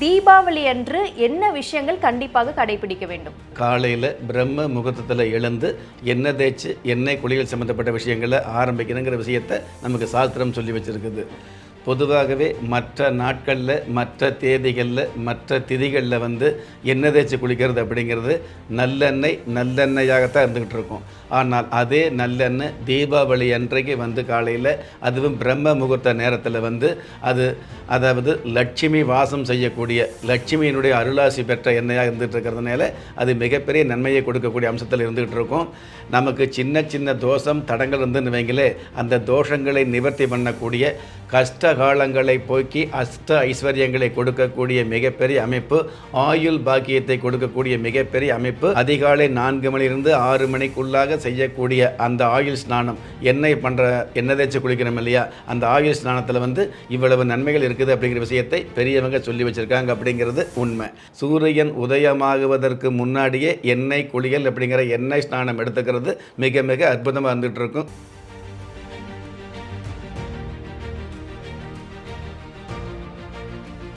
தீபாவளி அன்று என்ன விஷயங்கள் கண்டிப்பாக கடைபிடிக்க வேண்டும்? காலையில் பிரம்ம முகூர்த்தத்தில் எழுந்து எண்ணெய் தேய்ச்சி எண்ணெய் குளிகள் சம்மந்தப்பட்ட விஷயங்களை ஆரம்பிக்கணுங்கிற விஷயத்தை நமக்கு சாஸ்திரம் சொல்லி வச்சுருக்குது. பொதுவாகவே மற்ற நாட்களில் மற்ற தேதிகளில் மற்ற திதிகளில் வந்து எண்ணெய் தேய்ச்சி குளிக்கிறது அப்படிங்கிறது நல்லெண்ணெய் நல்லெண்ணெயாகத்தான் இருந்துக்கிட்டு இருக்கும். ஆனால் அதே நல்லெண்ணெய் தீபாவளி அன்றைக்கு வந்து காலையில் அதுவும் பிரம்ம முகூர்த்த நேரத்தில் வந்து அது அதாவது லட்சுமி வாசம் செய்யக்கூடிய லட்சுமியினுடைய அருளாசி பெற்ற எண்ணெயாக இருந்துகிட்டு இருக்கிறதுனால அது மிகப்பெரிய நன்மையை கொடுக்கக்கூடிய அம்சத்தில் இருந்துகிட்டு இருக்கும். நமக்கு சின்ன சின்ன தோஷம் தடங்கள் இருந்துன்னு வைங்களே அந்த தோஷங்களை நிவர்த்தி பண்ணக்கூடிய கஷ்ட கஷ்ட காலங்களை போக்கி அஷ்ட ஐஸ்வர்யங்களை கொடுக்கக்கூடிய மிகப்பெரிய அமைப்பு ஆயுள் பாக்கியத்தை கொடுக்கக்கூடிய மிகப்பெரிய அமைப்பு அதிகாலை நான்கு மணிலிருந்து ஆறு மணிக்குள்ளாக செய்யக்கூடிய அந்த ஆயுள் ஸ்நானம். எண்ணெய் பண்ணுற எண்ணெய் தேய்ச்சி குளிக்கணும் இல்லையா? அந்த ஆயுள் ஸ்நானத்தில் வந்து இவ்வளவு நன்மைகள் இருக்குது அப்படிங்கிற விஷயத்தை பெரியவங்க சொல்லி வச்சுருக்காங்க அப்படிங்கிறது உண்மை. சூரியன் உதயமாகுவதற்கு முன்னாடியே எண்ணெய் குளியல் அப்படிங்கிற எண்ணெய் ஸ்நானம் எடுத்துக்கிறது மிக மிக அற்புதமாக இருந்துகிட்டு இருக்கும்.